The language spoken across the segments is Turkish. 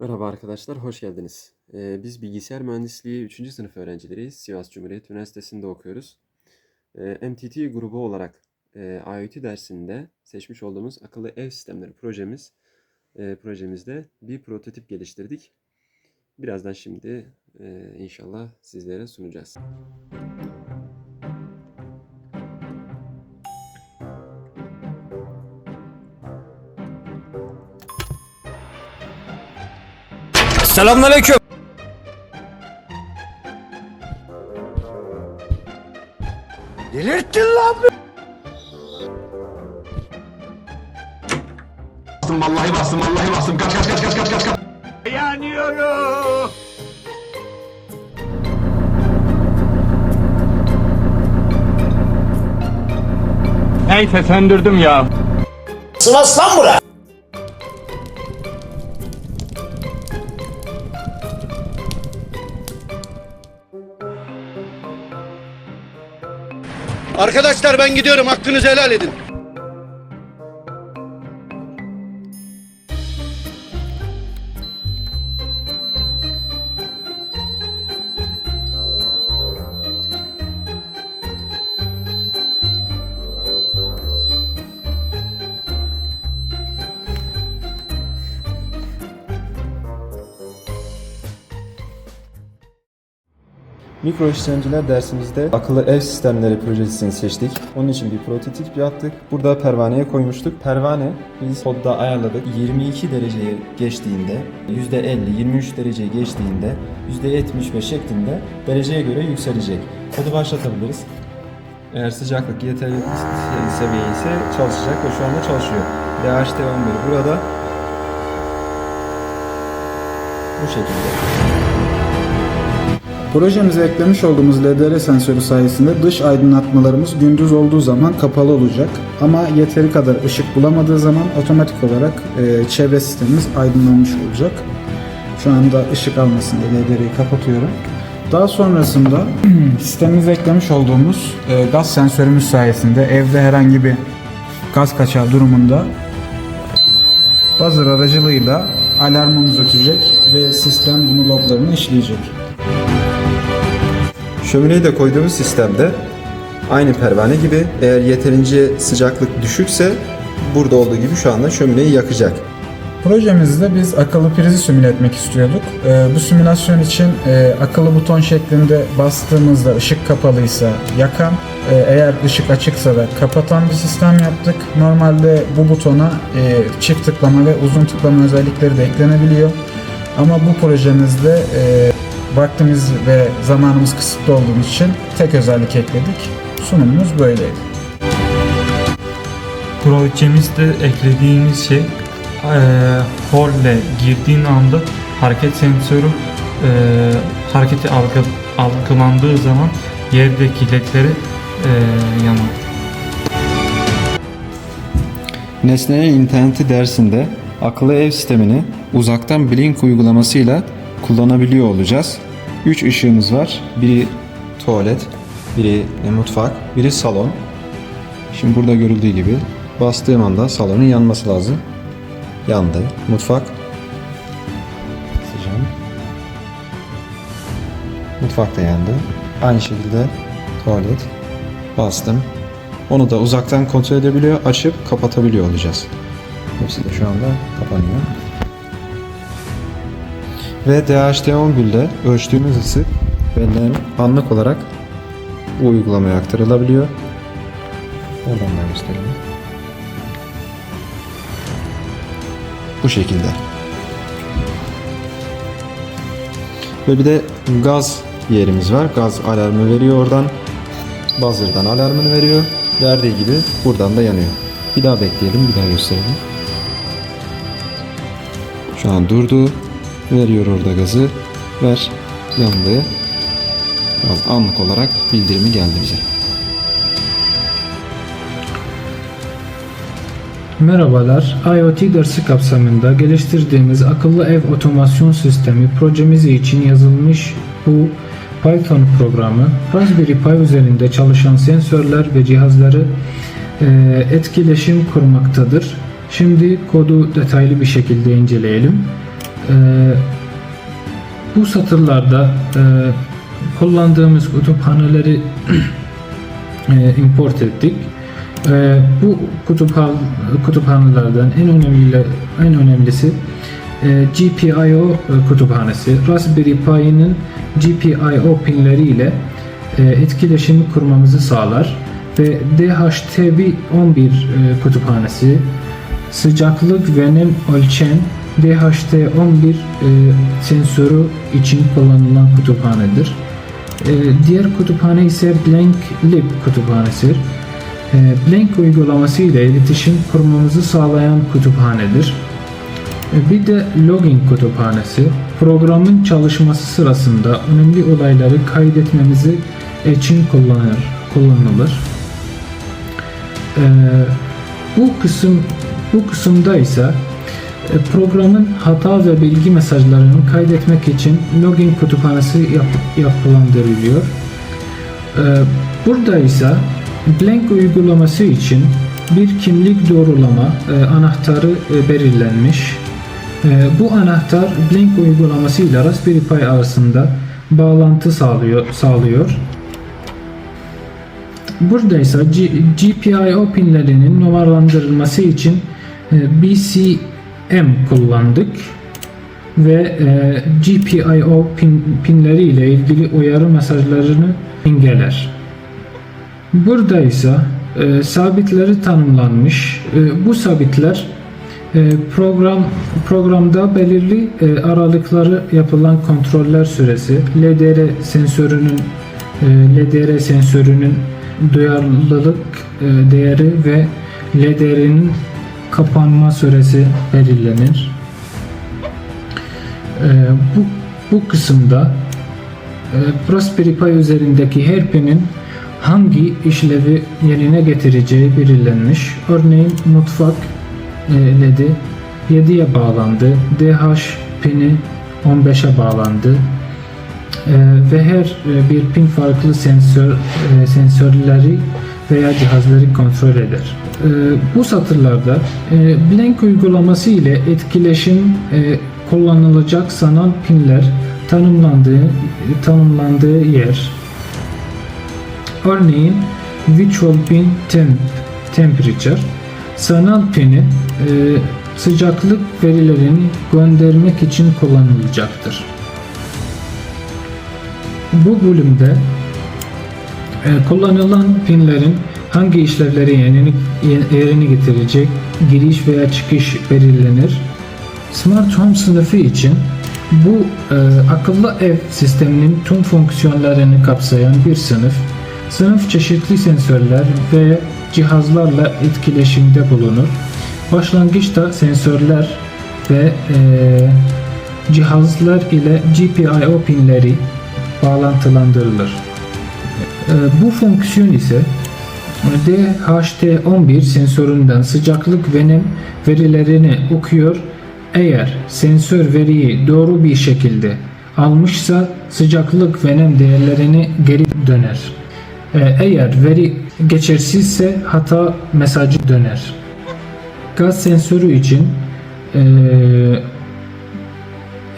Merhaba arkadaşlar, hoş geldiniz. Ee, biz bilgisayar mühendisliği 3. sınıf öğrencileriyiz. Sivas Cumhuriyet Üniversitesi'nde okuyoruz. Ee, MTT grubu olarak e, IoT dersinde seçmiş olduğumuz akıllı ev sistemleri projemiz e, projemizde bir prototip geliştirdik. Birazdan şimdi e, inşallah sizlere sunacağız. Selamünaleyküm. Delirttin lan bastım vallahi bastım vallahi bastım kaç kaç kaç kaç kaç kaç kaç Yanıyorum. Neyse söndürdüm ya. Sivas lan bura. Arkadaşlar ben gidiyorum hakkınızı helal edin. Mikro işlemciler dersimizde akıllı ev sistemleri projesini seçtik. Onun için bir prototip yaptık. Burada pervaneye koymuştuk. Pervane biz kodda ayarladık. 22 dereceye geçtiğinde, %50, 23 dereceye geçtiğinde, %75 şeklinde dereceye göre yükselecek. Kodu başlatabiliriz. Eğer sıcaklık yeterli seviye ise çalışacak ve şu anda çalışıyor. DHT11 burada. Bu şekilde. Projemize eklemiş olduğumuz LDR sensörü sayesinde dış aydınlatmalarımız gündüz olduğu zaman kapalı olacak. Ama yeteri kadar ışık bulamadığı zaman otomatik olarak e, çevre sistemimiz aydınlanmış olacak. Şu anda ışık almasın diye LDR'yi kapatıyorum. Daha sonrasında sistemimize eklemiş olduğumuz e, gaz sensörümüz sayesinde evde herhangi bir gaz kaçağı durumunda buzzer aracılığıyla alarmımız ötecek ve sistem bunu loglarını işleyecek. Şömineyi de koyduğumuz sistemde aynı pervane gibi eğer yeterince sıcaklık düşükse burada olduğu gibi şu anda şömineyi yakacak. Projemizde biz akıllı prizi simüle etmek istiyorduk. Ee, bu simülasyon için e, akıllı buton şeklinde bastığımızda ışık kapalıysa yakan, e, eğer ışık açıksa da kapatan bir sistem yaptık. Normalde bu butona e, çift tıklama ve uzun tıklama özellikleri de eklenebiliyor. Ama bu projemizde e, vaktimiz ve zamanımız kısıtlı olduğu için tek özellik ekledik. Sunumumuz böyleydi. projemizde eklediğimiz şey eee holle girdiğin anda hareket sensörü eee, hareketi algı, algılandığı zaman yerdeki ledleri eee yanar. Nesnenin interneti dersinde akıllı ev sistemini uzaktan Blink uygulamasıyla kullanabiliyor olacağız. 3 ışığımız var. Biri tuvalet, biri e, mutfak, biri salon. Şimdi burada görüldüğü gibi bastığım anda salonun yanması lazım. Yandı. Mutfak. Sıcağım. Mutfak da yandı. Aynı şekilde tuvalet. Bastım. Onu da uzaktan kontrol edebiliyor, açıp kapatabiliyor olacağız. Hepsi de şu anda kapanıyor. Ve DHT11'de ölçtüğümüz ısı benden anlık olarak bu uygulamaya aktarılabiliyor. Oradan da gösterelim. Bu şekilde. Ve bir de gaz yerimiz var. Gaz alarmı veriyor oradan. Buzzer'dan alarmını veriyor. Verdiği gibi buradan da yanıyor. Bir daha bekleyelim, bir daha gösterelim. Şu an durdu. Veriyor orada gazı. Ver. Yandı. Gaz anlık olarak bildirimi geldi bize. Merhabalar, IoT dersi kapsamında geliştirdiğimiz akıllı ev otomasyon sistemi projemiz için yazılmış bu Python programı Raspberry Pi üzerinde çalışan sensörler ve cihazları e, etkileşim kurmaktadır. Şimdi kodu detaylı bir şekilde inceleyelim. E, bu satırlarda e, kullandığımız kütüphaneleri e, import ettik. E, bu kütüphan kütüphanelerden en önemli en önemlisi e, GPIO kütüphanesi. Raspberry Pi'nin GPIO pinleri ile e, etkileşim kurmamızı sağlar ve DHT11 e, kütüphanesi sıcaklık ve nem ölçen DHT11 e, sensörü için kullanılan kütüphanedir. E, diğer kütüphane ise Blank Lib kütüphanesi. E, Blank uygulaması ile iletişim kurmamızı sağlayan kütüphanedir. E, Bir de login kütüphanesi programın çalışması sırasında önemli olayları kaydetmemizi için kullanır, kullanılır. E, bu kısım bu kısımda ise programın hata ve bilgi mesajlarını kaydetmek için login kütüphanesi yap, yapılandırılıyor. E, burada ise Blank uygulaması için bir kimlik doğrulama e, anahtarı e, belirlenmiş. E, bu anahtar Blink uygulaması ile Raspberry Pi arasında bağlantı sağlıyor. sağlıyor. Burada ise GPIO pinlerinin numaralandırılması için e, BCM kullandık ve e, GPIO pin, pinleri ile ilgili uyarı mesajlarını engeller. Burada ise e, sabitleri tanımlanmış. E, bu sabitler e, program programda belirli e, aralıkları yapılan kontroller süresi, LDR sensörünün e, LDR sensörünün duyarlılık e, değeri ve LDR'nin kapanma süresi belirlenir. E, bu bu kısımda e, Raspberry Pi üzerindeki her pinin hangi işlevi yerine getireceği belirlenmiş. Örneğin mutfak e, LED'i 7'ye bağlandı. DH pini 15'e bağlandı. E, ve her e, bir pin farklı sensör e, sensörleri veya cihazları kontrol eder. E, bu satırlarda e, Blank uygulaması ile etkileşim e, kullanılacak sanal pinler tanımlandığı tanımlandığı yer Örneğin Virtual Pin Temp, Temperature sanal pini e, sıcaklık verilerini göndermek için kullanılacaktır. Bu bölümde kullanılan pinlerin hangi işlevleri yerine, yerine getirecek giriş veya çıkış belirlenir. Smart Home sınıfı için bu e, akıllı ev sisteminin tüm fonksiyonlarını kapsayan bir sınıf. Sınıf çeşitli sensörler ve cihazlarla etkileşimde bulunur. Başlangıçta sensörler ve e, cihazlar ile GPIO pinleri bağlantılandırılır. E, bu fonksiyon ise DHT11 sensöründen sıcaklık ve nem verilerini okuyor. Eğer sensör veriyi doğru bir şekilde almışsa sıcaklık ve nem değerlerini geri döner. Ee, Eğer veri geçersizse hata mesajı döner. Gaz sensörü için ee,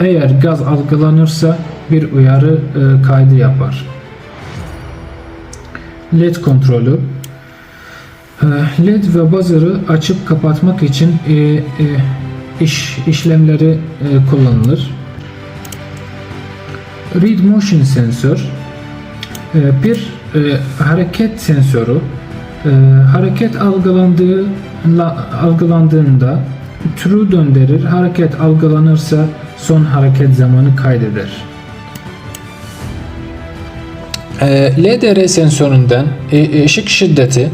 eğer gaz algılanırsa bir uyarı ee, kaydı yapar. LED kontrolü Ee, LED ve buzzer'ı açıp kapatmak için ee, ee, iş işlemleri ee, kullanılır. Read motion sensör ee, bir e, hareket sensörü e, hareket algılandığı la- algılandığında true döndürür. Hareket algılanırsa son hareket zamanı kaydeder. E, LDR sensöründen e, ışık şiddeti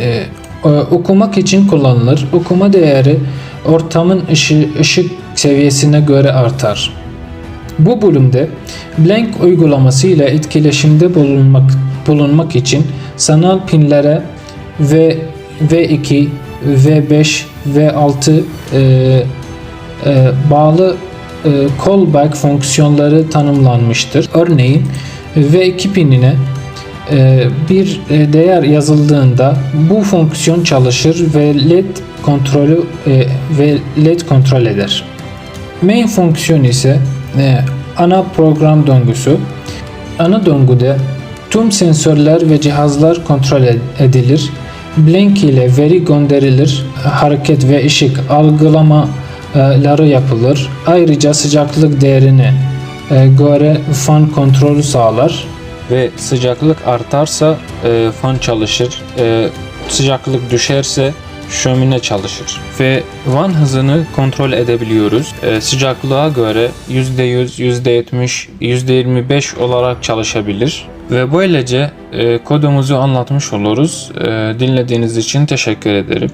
e, e, okumak için kullanılır. Okuma değeri ortamın ışı, ışık seviyesine göre artar. Bu bölümde Blank uygulaması ile etkileşimde bulunmak bulunmak için sanal pinlere V V2, V5, V6 e, e, bağlı e, callback fonksiyonları tanımlanmıştır. Örneğin V2 pinine e, bir e, değer yazıldığında bu fonksiyon çalışır ve LED kontrolü e, ve LED kontrol eder. Main fonksiyon ise ana program döngüsü. Ana döngüde tüm sensörler ve cihazlar kontrol ed- edilir. Blink ile veri gönderilir. Hareket ve ışık algılamaları yapılır. Ayrıca sıcaklık değerini e, göre fan kontrolü sağlar. Ve sıcaklık artarsa e, fan çalışır. E, sıcaklık düşerse şömine çalışır. Ve van hızını kontrol edebiliyoruz. E, sıcaklığa göre %100, %70, %25 olarak çalışabilir. Ve böylece e, kodumuzu anlatmış oluruz. E, dinlediğiniz için teşekkür ederim.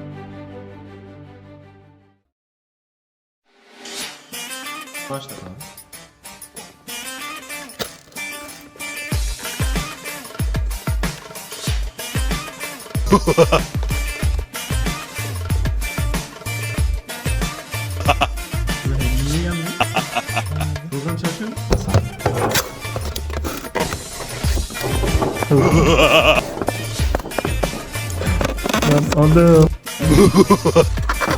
Program çalışıyor mu?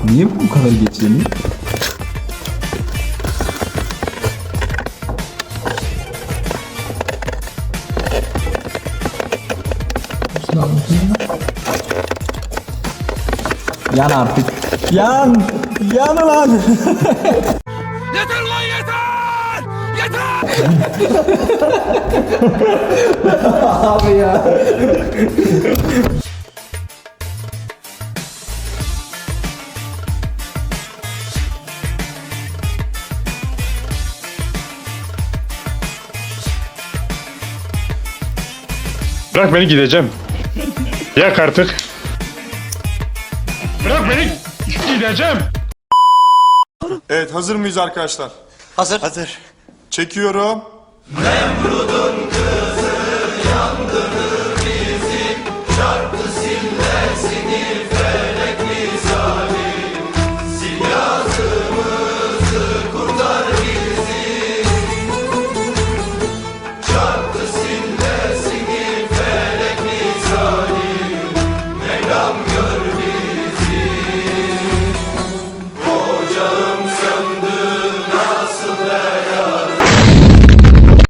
Niye bu kadar geç? Yan artık. Yan! Yan lan! Yeter lan yeter! Yeter! Bırak beni gideceğim. Yak artık. Bırak beni gideceğim. Evet hazır mıyız arkadaşlar? Hazır. Hazır. Çekiyorum.